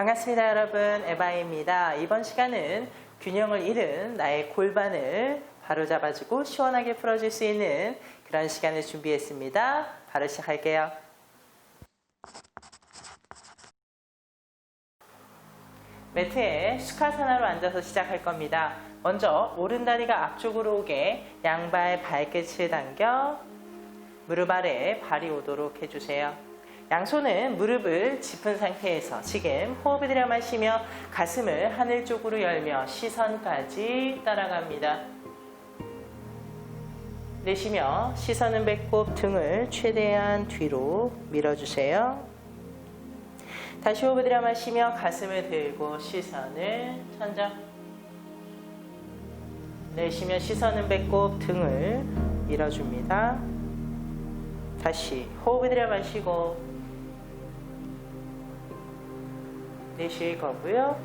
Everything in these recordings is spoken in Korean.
반갑습니다, 여러분. 에바입니다. 이번 시간은 균형을 잃은 나의 골반을 바로 잡아주고 시원하게 풀어줄 수 있는 그런 시간을 준비했습니다. 바로 시작할게요. 매트에 수카사나로 앉아서 시작할 겁니다. 먼저 오른 다리가 앞쪽으로 오게 양발 발끝을 당겨 무릎 아래 발이 오도록 해주세요. 양손은 무릎을 짚은 상태에서 지금 호흡을 들여 마시며 가슴을 하늘 쪽으로 열며 시선까지 따라갑니다. 내쉬며 시선은 배꼽 등을 최대한 뒤로 밀어주세요. 다시 호흡을 들여 마시며 가슴을 들고 시선을 천장. 내쉬며 시선은 배꼽 등을 밀어줍니다. 다시 호흡을 들여 마시고 내쉴 거고요.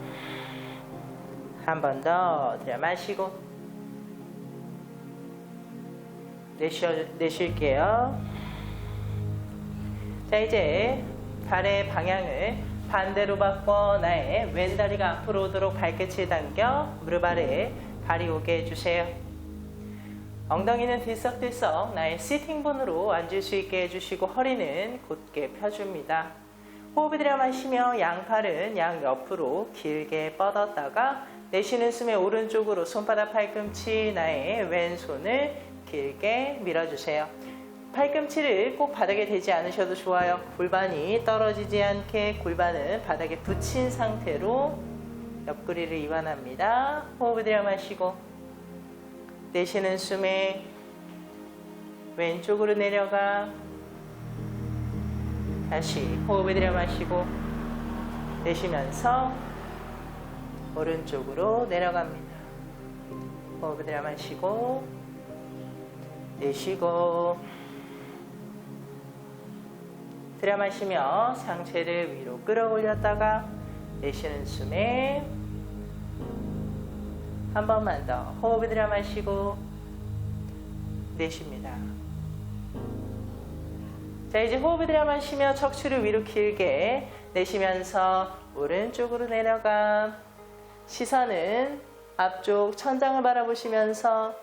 한 번 더 들여 마시고 내쉬어, 내쉴게요. 자, 이제 발의 방향을 반대로 바꿔 나의 왼다리가 앞으로 오도록 발끝을 당겨 무릎 아래 발이 오게 해주세요. 엉덩이는 들썩들썩 나의 시팅본으로 앉을 수 있게 해주시고 허리는 곧게 펴줍니다. 호흡을 들여 마시며 양팔은 양 옆으로 길게 뻗었다가 내쉬는 숨에 오른쪽으로 손바닥 팔꿈치 나의 왼손을 길게 밀어주세요. 팔꿈치를 꼭 바닥에 대지 않으셔도 좋아요. 골반이 떨어지지 않게 골반은 바닥에 붙인 상태로 옆구리를 이완합니다. 호흡을 들여 마시고 내쉬는 숨에 왼쪽으로 내려가 다시 호흡을 들여 마시고 내쉬면서 오른쪽으로 내려갑니다. 호흡을 들여 마시고 내쉬고 들여 마시며 상체를 위로 끌어올렸다가 내쉬는 숨에 한 번만 더 호흡을 들여 마시고 내쉽니다. 자, 이제 호흡을 들여 마시며 척추를 위로 길게 내쉬면서 오른쪽으로 내려가 시선은 앞쪽 천장을 바라보시면서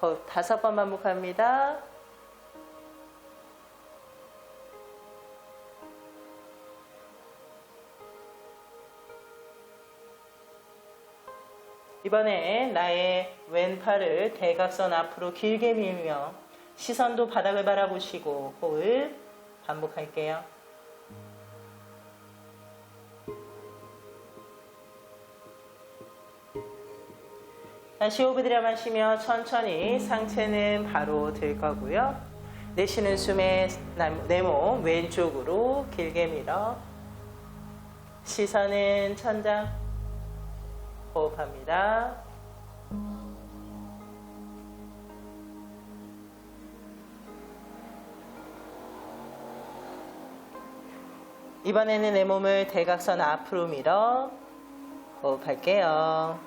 호흡 다섯 번 반복합니다. 이번에 나의 왼팔을 대각선 앞으로 길게 밀며 시선도 바닥을 바라보시고 호흡 반복할게요. 다시 호흡을 들여 마시며 천천히 상체는 바로 들 거고요. 내쉬는 숨에 내 몸 왼쪽으로 길게 밀어 시선은 천장 호흡합니다. 이번에는 내 몸을 대각선 앞으로 밀어 호흡할게요.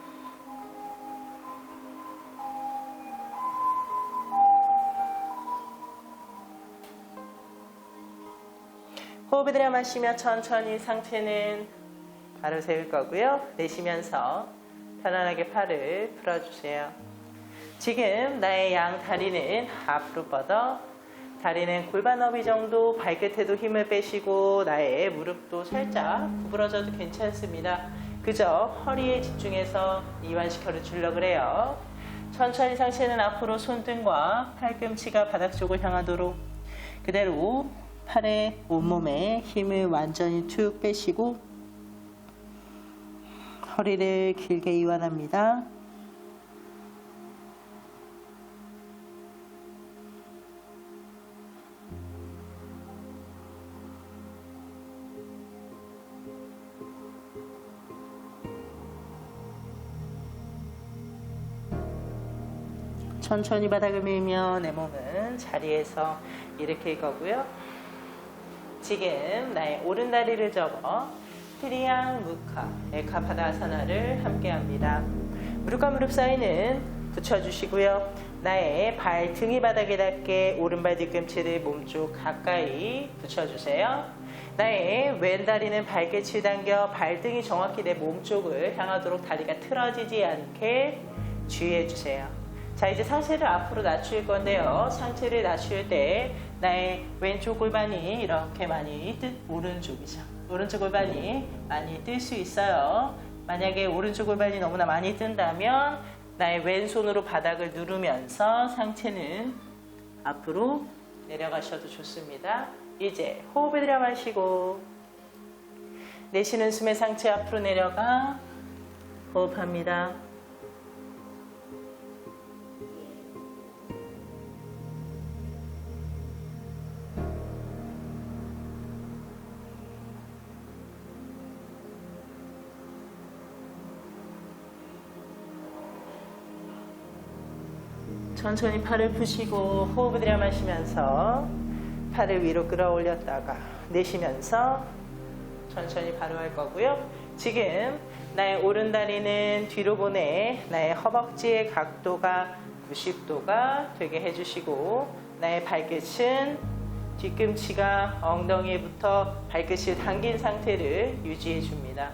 호흡을 들여 마시며 천천히 상체는 바로 세울 거고요. 내쉬면서 편안하게 팔을 풀어주세요. 지금 나의 양 다리는 앞으로 뻗어 다리는 골반 너비 정도 발끝에도 힘을 빼시고 나의 무릎도 살짝 구부러져도 괜찮습니다. 그저 허리에 집중해서 이완시켜 주려고 그래요. 천천히 상체는 앞으로 손등과 팔꿈치가 바닥 쪽을 향하도록 그대로 팔에 온몸에 힘을 완전히 툭 빼시고 허리를 길게 이완합니다. 천천히 바닥을 밀며 내 몸은 자리에서 일으킬 거고요. 지금 나의 오른 다리를 접어 트리앙 무카 에카파다사나를 함께 합니다. 무릎과 무릎 사이는 붙여주시고요. 나의 발 등이 바닥에 닿게 오른발 뒤꿈치를 몸쪽 가까이 붙여주세요. 나의 왼다리는 밝게 치당겨 발등이 정확히 내 몸 쪽을 향하도록 다리가 틀어지지 않게 주의해 주세요. 자, 이제 상체를 앞으로 낮출 건데요. 상체를 낮출 때 나의 왼쪽 골반이 이렇게 많이 뜰, 오른쪽이죠. 오른쪽 골반이 많이 뜰 수 있어요. 만약에 오른쪽 골반이 너무나 많이 뜬다면 나의 왼손으로 바닥을 누르면서 상체는 앞으로 내려가셔도 좋습니다. 이제 호흡을 들여 마시고 내쉬는 숨에 상체 앞으로 내려가 호흡합니다. 천천히 팔을 푸시고 호흡을 들여 마시면서 팔을 위로 끌어올렸다가 내쉬면서 천천히 바로 할 거고요. 지금 나의 오른 다리는 뒤로 보내 나의 허벅지의 각도가 90도가 되게 해주시고 나의 발끝은 뒤꿈치가 엉덩이부터 발끝을 당긴 상태를 유지해 줍니다.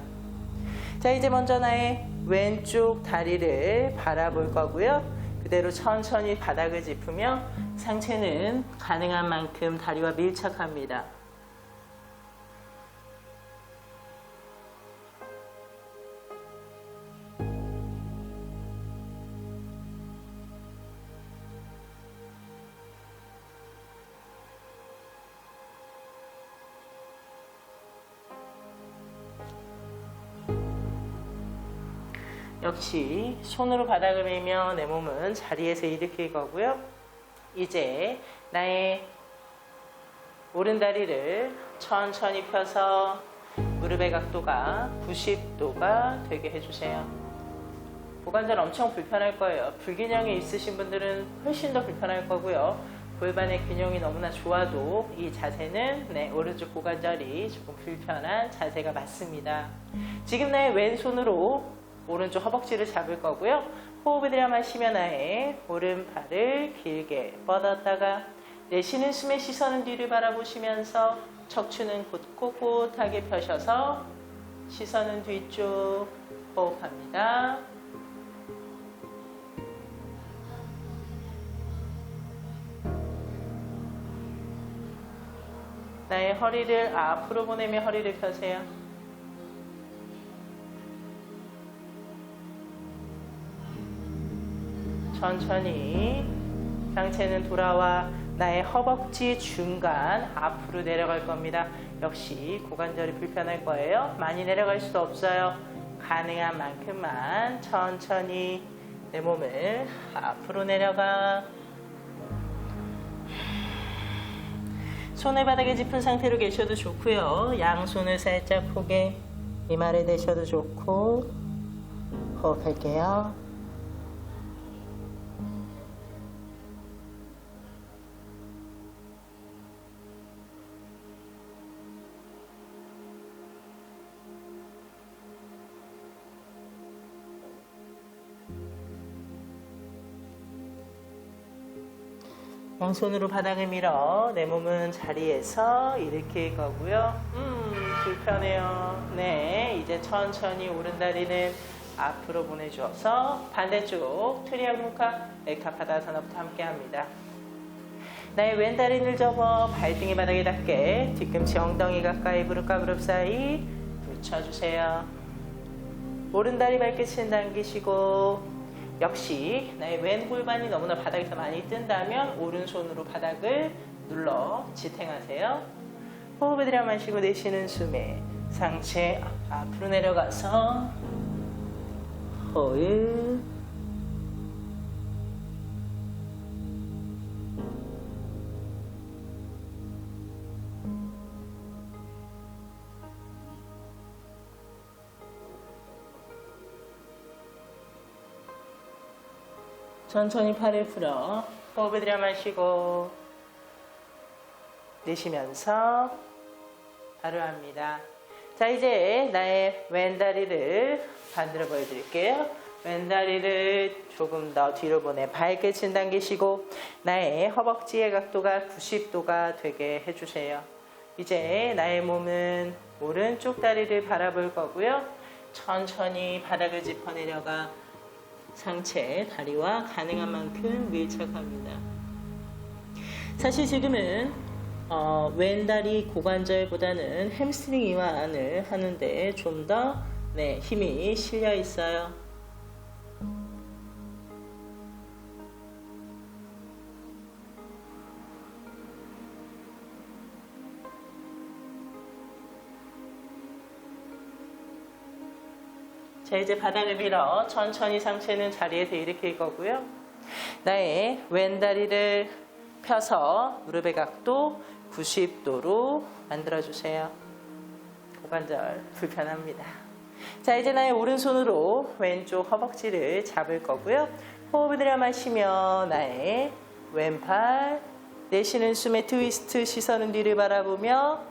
자, 이제 먼저 나의 왼쪽 다리를 바라볼 거고요. 그대로 천천히 바닥을 짚으며 상체는 가능한 만큼 다리와 밀착합니다. 역시 손으로 바닥을 밀며 내 몸은 자리에서 일으킬 거고요. 이제 나의 오른다리를 천천히 펴서 무릎의 각도가 90도가 되게 해주세요. 고관절 엄청 불편할 거예요. 불균형이 있으신 분들은 훨씬 더 불편할 거고요. 골반의 균형이 너무나 좋아도 이 자세는 네, 오른쪽 고관절이 조금 불편한 자세가 맞습니다. 지금 나의 왼손으로 오른쪽 허벅지를 잡을 거고요. 호흡을 들여 마시며 나의 오른팔을 길게 뻗었다가 내쉬는 숨에 시선은 뒤를 바라보시면서 척추는 꼿꼿하게 펴셔서 시선은 뒤쪽 호흡합니다. 나의 허리를 앞으로 보내며 허리를 펴세요. 천천히 상체는 돌아와 나의 허벅지 중간 앞으로 내려갈 겁니다. 역시 고관절이 불편할 거예요. 많이 내려갈 수도 없어요. 가능한 만큼만 천천히 내 몸을 앞으로 내려가 손을 바닥에 짚은 상태로 계셔도 좋고요. 양손을 살짝 포개 이마를 대셔도 좋고 호흡할게요. 양손으로 바닥을 밀어 내 몸은 자리에서 일으킬 거고요. 음, 불편해요. 네, 이제 천천히 오른 다리는 앞으로 보내주어서 반대쪽 트리아무카 에카파다사나부터 함께 합니다. 나의 왼 다리를 접어 발등이 바닥에 닿게 뒤꿈치 엉덩이 가까이 무릎과 무릎 사이 붙여주세요. 오른 다리 발끝은 당기시고 역시 나의 왼 골반이 너무나 바닥에서 많이 뜬다면 오른손으로 바닥을 눌러 지탱하세요. 호흡을 들여 마시고 내쉬는 숨에 상체 앞으로 내려가서 호흡 천천히 팔을 풀어 호흡을 들여 마시고 내쉬면서 바로 합니다. 자 이제 나의 왼다리를 반대로 보여드릴게요. 왼다리를 조금 더 뒤로 보내 발끝은 당기시고 나의 허벅지의 각도가 90도가 되게 해주세요. 이제 나의 몸은 오른쪽 다리를 바라볼 거고요. 천천히 바닥을 짚어 내려가 상체, 다리와 가능한 만큼 밀착합니다. 사실 지금은 어, 왼다리 고관절보다는 햄스트링 이완을 하는데 좀더 네, 힘이 실려 있어요. 자 이제 바닥을 밀어 천천히 상체는 자리에서 일으킬 거고요. 나의 왼다리를 펴서 무릎의 각도 90도로 만들어 주세요. 고관절 불편합니다. 자 이제 나의 오른손으로 왼쪽 허벅지를 잡을 거고요. 호흡을 들여 마시며 나의 왼팔 내쉬는 숨에 트위스트 시선은 뒤를 바라보며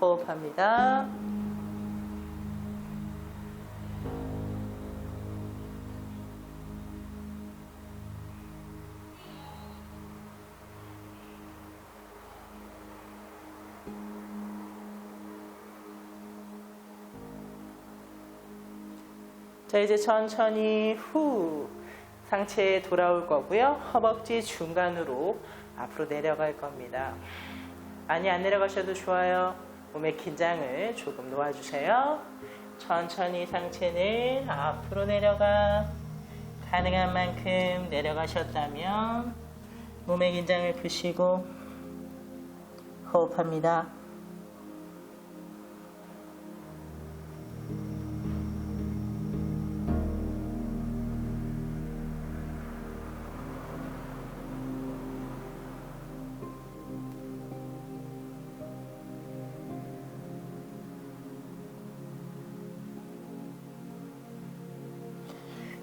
호흡합니다. 자, 이제 천천히 후 상체에 돌아올 거고요. 허벅지 중간으로 앞으로 내려갈 겁니다. 많이 안 내려가셔도 좋아요. 몸의 긴장을 조금 놓아주세요. 천천히 상체는 앞으로 내려가 가능한 만큼 내려가셨다면 몸의 긴장을 푸시고 호흡합니다.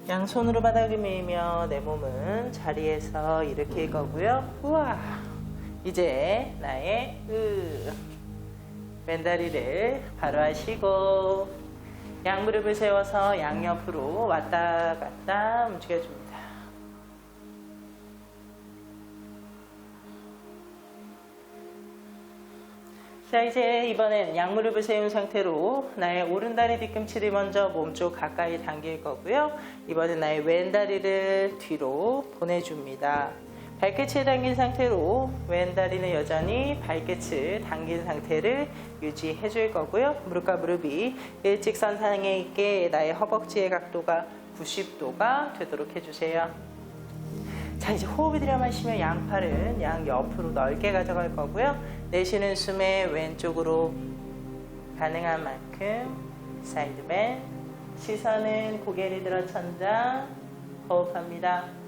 양손으로 바닥을 밀며 내 몸은 자리에서 일으킬 거고요. 우와. 이제 나의 으 왼다리를 바로 하시고 양무릎을 세워서 양옆으로 왔다 갔다 움직여줍니다. 자 이제 이번엔 양무릎을 세운 상태로 나의 오른다리 뒤꿈치를 먼저 몸쪽 가까이 당길 거고요. 이번엔 나의 왼다리를 뒤로 보내줍니다. 발끝을 당긴 상태로 왼다리는 여전히 발끝을 당긴 상태를 유지해 줄 거고요. 무릎과 무릎이 일직선상에 있게 나의 허벅지의 각도가 90도가 되도록 해주세요. 자 이제 호흡을 들여 마시며 양팔은 양 옆으로 넓게 가져갈 거고요. 내쉬는 숨에 왼쪽으로 가능한 만큼 사이드 벤 시선은 고개를 들어 천장 호흡합니다.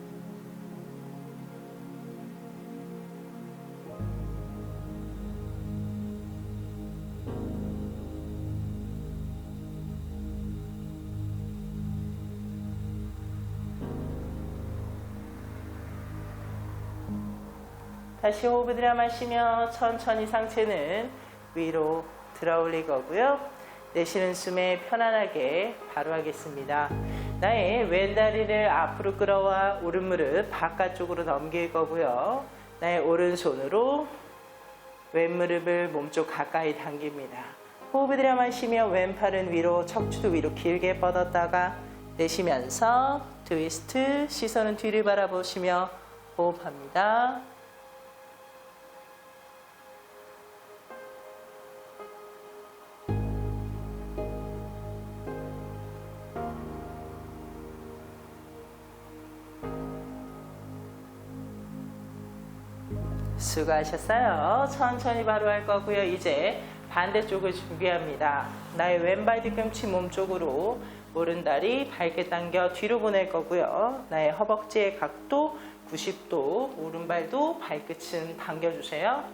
다시 호흡을 들여 마시며 천천히 상체는 위로 들어 올릴 거고요. 내쉬는 숨에 편안하게 바로 하겠습니다. 나의 왼 다리를 앞으로 끌어와 오른 무릎 바깥쪽으로 넘길 거고요. 나의 오른손으로 왼 무릎을 몸쪽 가까이 당깁니다. 호흡을 들여 마시며 왼팔은 위로 척추도 위로 길게 뻗었다가 내쉬면서 트위스트 시선은 뒤를 바라보시며 호흡합니다. 수고하셨어요. 천천히 바로 할 거고요. 이제 반대쪽을 준비합니다. 나의 왼발 뒤꿈치 몸쪽으로 오른다리 발끝 당겨 뒤로 보낼 거고요. 나의 허벅지의 각도 90도, 오른발도 발끝은 당겨주세요.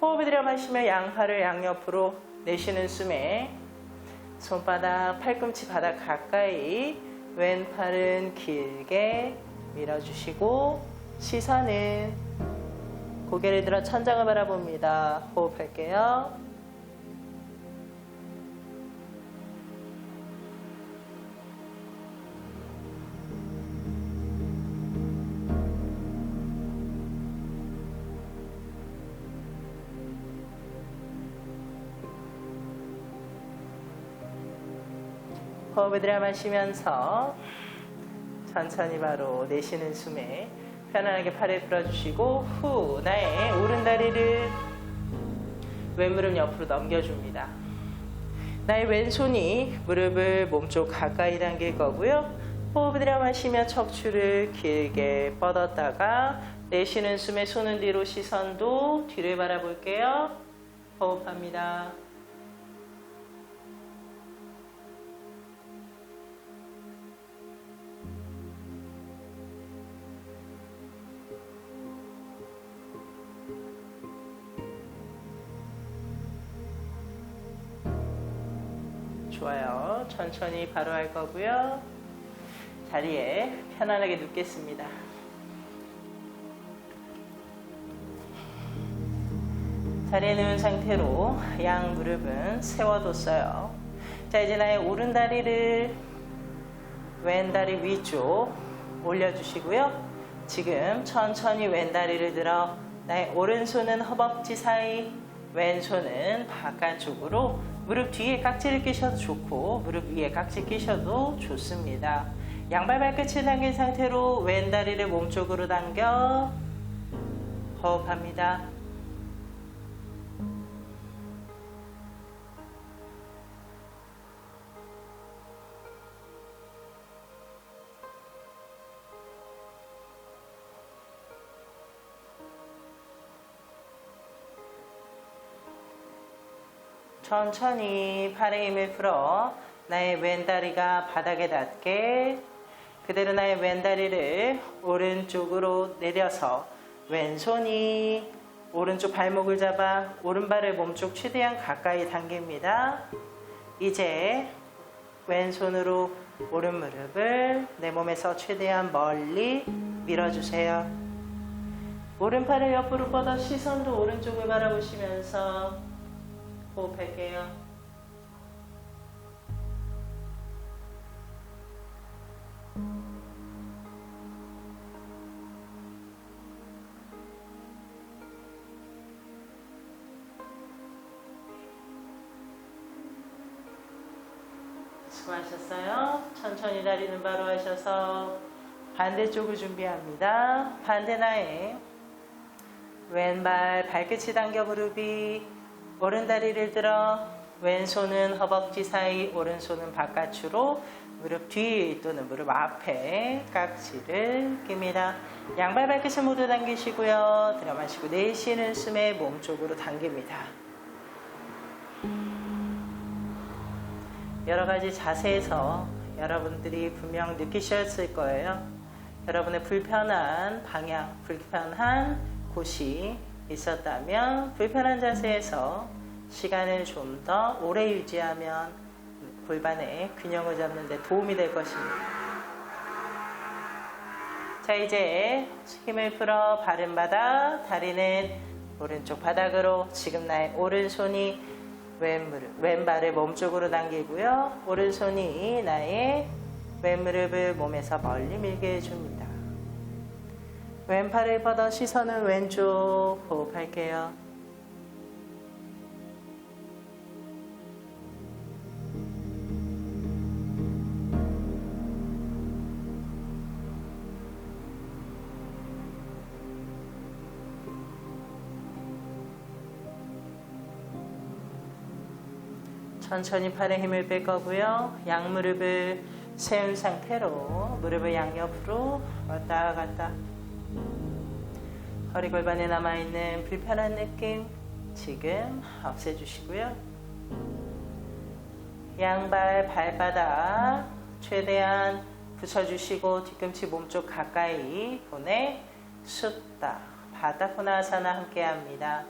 호흡을 들여 마시며 양팔을 양옆으로 내쉬는 숨에 손바닥, 팔꿈치 바닥 가까이 왼팔은 길게 밀어주시고 시선은 고개를 들어 천장을 바라봅니다. 호흡할게요. 호흡을 들여 마시면서 천천히 바로 내쉬는 숨에 편안하게 팔을 풀어주시고 후 나의 오른 다리를 왼무릎 옆으로 넘겨줍니다. 나의 왼손이 무릎을 몸쪽 가까이 당길 거고요. 호흡 들여 마시며 척추를 길게 뻗었다가 내쉬는 숨에 손은 뒤로 시선도 뒤를 바라볼게요. 호흡합니다. 천천히 바로 할 거고요. 자리에 편안하게 눕겠습니다. 자리에 누운 상태로 양 무릎은 세워뒀어요. 자, 이제 나의 오른 다리를 왼 다리 위쪽 올려주시고요. 지금 천천히 왼 다리를 들어 나의 오른손은 허벅지 사이, 왼손은 바깥쪽으로 무릎 뒤에 깍지를 끼셔도 좋고 무릎 위에 깍지 끼셔도 좋습니다. 양발 발끝을 당긴 상태로 왼 다리를 몸쪽으로 당겨 호흡합니다. 천천히 팔의 힘을 풀어 나의 왼다리가 바닥에 닿게 그대로 나의 왼다리를 오른쪽으로 내려서 왼손이 오른쪽 발목을 잡아 오른발을 몸쪽 최대한 가까이 당깁니다. 이제 왼손으로 오른 무릎을 내 몸에서 최대한 멀리 밀어주세요. 오른팔을 옆으로 뻗어 시선도 오른쪽을 바라보시면서 호흡할게요. 수고하셨어요. 천천히 다리는 바로 하셔서 반대쪽을 준비합니다. 반대 나에 왼발 발끝이 당겨 무릎이 오른 다리를 들어 왼손은 허벅지 사이 오른손은 바깥으로 무릎 뒤 또는 무릎 앞에 깍지를 낍니다. 양발 발끝을 모두 당기시고요. 들어 마시고 내쉬는 숨에 몸 쪽으로 당깁니다. 여러 가지 자세에서 여러분들이 분명 느끼셨을 거예요. 여러분의 불편한 방향, 불편한 곳이 있었다면 불편한 자세에서 시간을 좀 더 오래 유지하면 골반의 균형을 잡는 데 도움이 될 것입니다. 자, 이제 힘을 풀어 바른 바닥, 다리는 오른쪽 바닥으로 지금 나의 오른손이 왼무릎, 왼발을 몸쪽으로 당기고요. 오른손이 나의 왼무릎을 몸에서 멀리 밀게 해줍니다. 왼팔을 뻗어 시선은 왼쪽 호흡할게요. 천천히 팔에 힘을 뺄 거고요. 양무릎을 세운 상태로 무릎을 양옆으로 왔다 갔다 허리 골반에 남아있는 불편한 느낌 지금 없애주시고요. 양발 발바닥 최대한 붙여주시고 뒤꿈치 몸쪽 가까이 보내 숫다 바닥 호나사나 함께 합니다.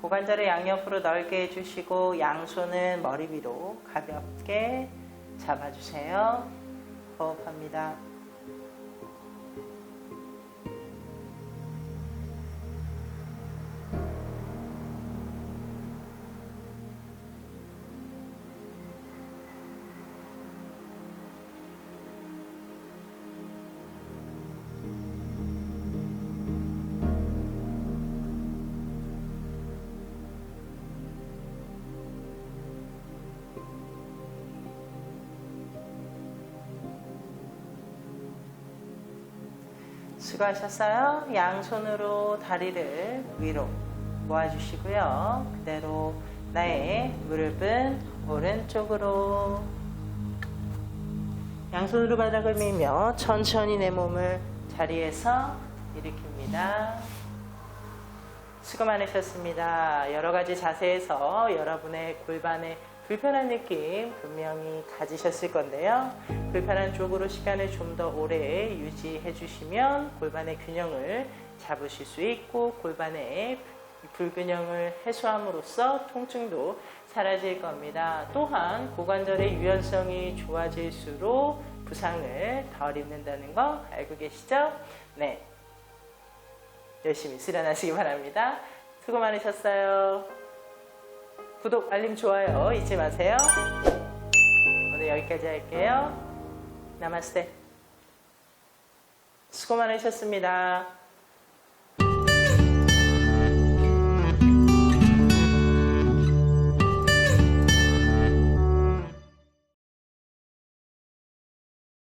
고관절을 양옆으로 넓게 해주시고 양손은 머리 위로 가볍게 잡아주세요. 호흡합니다. 수고하셨어요. 양손으로 다리를 위로 모아주시고요. 그대로 나의 무릎은 오른쪽으로 양손으로 바닥을 밀며 천천히 내 몸을 자리에서 일으킵니다. 수고 많으셨습니다. 여러 가지 자세에서 여러분의 골반에 불편한 느낌 분명히 가지셨을 건데요. 불편한 쪽으로 시간을 좀 더 오래 유지해 주시면 골반의 균형을 잡으실 수 있고 골반의 불균형을 해소함으로써 통증도 사라질 겁니다. 또한 고관절의 유연성이 좋아질수록 부상을 덜 입는다는 거 알고 계시죠? 네. 열심히 수련하시기 바랍니다. 수고 많으셨어요. 구독, 알림, 좋아요 잊지 마세요. 오늘 여기까지 할게요. 나마스테. 수고 많으셨습니다.